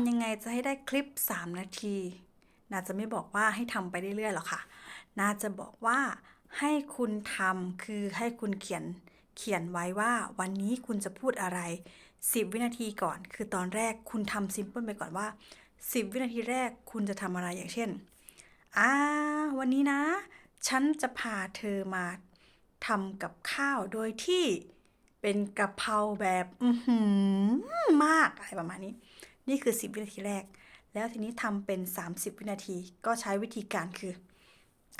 ำยังไงจะให้ได้คลิป 3 นาที น่าจะไม่บอกว่าให้ทำไปเรื่อยๆหรอกค่ะ น่าจะบอกว่าให้คุณทำคือให้คุณเขียนเขียนไว้ว่าวันนี้คุณจะพูดอะไร 10 วินาทีก่อน คือตอนแรกคุณทำซิมเพิลไปก่อนว่า 10 วินาทีแรกคุณจะทำอะไรอย่างเช่นอ่าวันนี้นะ ฉันจะพาเธอมาทำกับข้าวโดยที่เป็นกะเพราแบบ อือหือมากอะไรประมาณนี้ นี่คือ 10 วินาทีแรก แล้วทีนี้ทำเป็น 30 วินาที ก็ใช้วิธีการคือ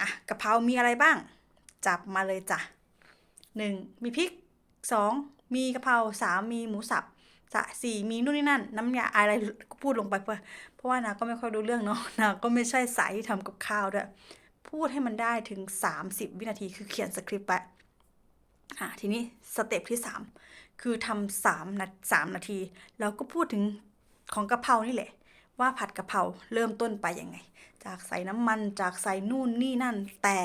อะกะเพรามีอะไรบ้าง จับมาเลยจ้ะ 1. มีพริก 2. มีกะเพรา 3. มีหมูสับสะสี่มีนู่นนี่นั่น น้ำยาอะไรพูดลงไปเพื่อเพราะว่านาก็ไม่ค่อยรู้เรื่องเนาะนาก็ไม่ใช่สายที่ทำกับข้าวด้วย พูดให้มันได้ถึง 30 วินาทีคือเขียนสคริปต์ไปอะทีนี้สเต็ปที่ 3 คือทำสามนาสามนาที แล้วก็พูดถึง ของกะเพรานี่แหละ ว่าผัดกะเพราเริ่มต้นไปยังไง จากใส่น้ำมันจากใส่นู่นนี่นั่น แต่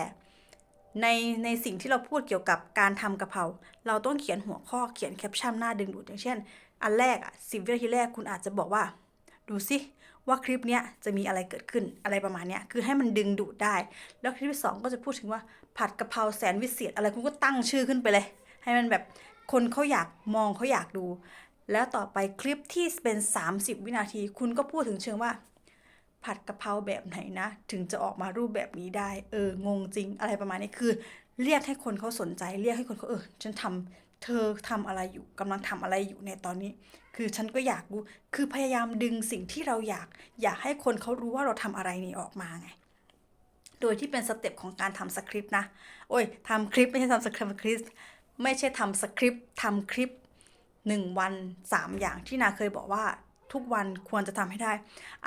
ในในสิ่งที่เราพูดเกี่ยวกับการทำกะเพราเราต้องเขียนหัวข้อเขียนแคปชั่นหน้าดึงดูดอย่างเช่น อันแรกอะสิบวินาทีแรกคุณอาจจะบอกว่า ดูสิว่าคลิปเนี้ยจะมีอะไรเกิดขึ้นอะไรประมาณเนี้ยคือให้มันดึงดูดได้ แล้วคลิปที่สองก็จะพูดถึงว่าผัดกะเพราแสนวิเศษอะไรคุณก็ตั้งชื่อขึ้นไปเลย ให้มันแบบคนเขาอยากมองเขาอยากดู แล้วต่อไปคลิปที่เป็น 30 วินาที คุณก็พูดถึงเชิงว่า ผัดกะเพราแบบไหนนะ ถึงจะออกมารูปแบบนี้ได้ เอองงจริงอะไรประมาณนี้คือ เรียกให้คนเขาสนใจ เรียกให้คนเขาเออฉันทำเธอทำอะไรอยู่กำลังทำอะไรอยู่ในตอนนี้ คือฉันก็อยากรู้คือพยายามดึงสิ่งที่เราอยาก อยากให้คนเขารู้ว่าเราทำอะไรนี่ออกมาไงโดยที่เป็นสเต็ปของการทำสคริปต์นะ โอ้ยทำคลิปไม่ใช่ทำสคริปต์ ไม่ใช่ทำสคริปต์ทำคลิป หนึ่งวันสามอย่างที่นาเคยบอกว่าทุกวันควรจะทำให้ได้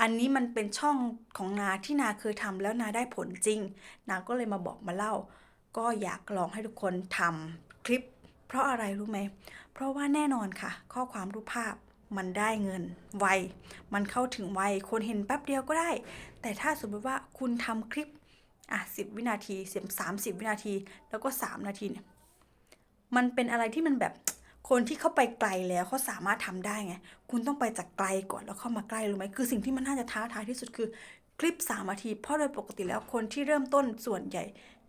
อันนี้มันเป็นช่องของนาที่นาเคยทำแล้วนาได้ผลจริง นาก็เลยมาบอกมาเล่า ก็อยากลองให้ทุกคนทำคลิป เพราะอะไรรู้ไหม เพราะว่าแน่นอนค่ะ ข้อความรูปภาพมันได้เงินไว มันเข้าถึงไว คนเห็นแป๊บเดียวก็ได้ แต่ถ้าสมมติว่าคุณทำคลิปอะสิบวินาทีเสียมสามสิบวินาที แล้วก็สามนาทีเนี่ย มันเป็นอะไรที่มันแบบ คนที่เข้าไปไกลแล้วเขาสามารถทำได้ไง คุณต้องไปจากไกลก่อนแล้วเข้ามาใกล้รู้ไหมคือสิ่งที่มันน่าจะท้าทายที่สุดคือคลิป 3 นาที เพราะโดยปกติแล้วคนที่เริ่มต้นส่วนใหญ่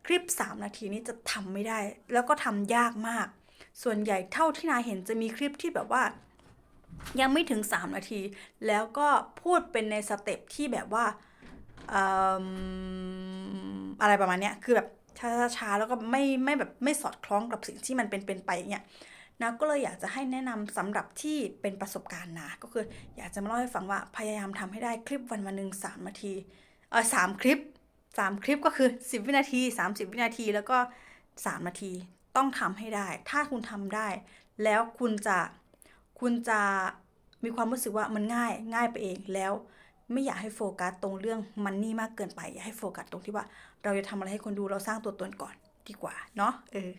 คลิป 3 นาทีนี้จะทำไม่ได้ แล้วก็ทำยากมาก ส่วนใหญ่เท่าที่นายเห็นจะมีคลิปที่แบบว่า ยังไม่ถึง 3 นาที แล้วก็พูดเป็นในสเต็ปที่แบบว่าอะไรประมาณเนี้ยคือแบบช้าๆแล้วก็ไม่ไม่แบบไม่สอดคล้องกับสิ่งที่มันเป็นเป็นไปอย่างเงี้ย นะก็เลยอยากจะให้แนะนำสำหรับที่เป็นประสบการณ์นะก็คืออยากจะมาเล่าให้ฟังว่าพยายามทำให้ได้คลิปวันวันหนึ่งสามนาทีเออสามคลิปสามคลิปก็คือ 10 วินาที 30 วินาทีแล้วก็ 3 นาทีต้องทำให้ได้ ถ้าคุณทำได้ แล้วคุณจะคุณจะมีความรู้สึกว่ามันง่ายง่ายไปเองแล้วไม่อยากให้โฟกัสตรงเรื่องมันนี่มากเกินไป อยากให้โฟกัสตรงที่ว่า เราจะทำอะไรให้คนดูเราสร้างตัวตนก่อนดีกว่าเนาะเออ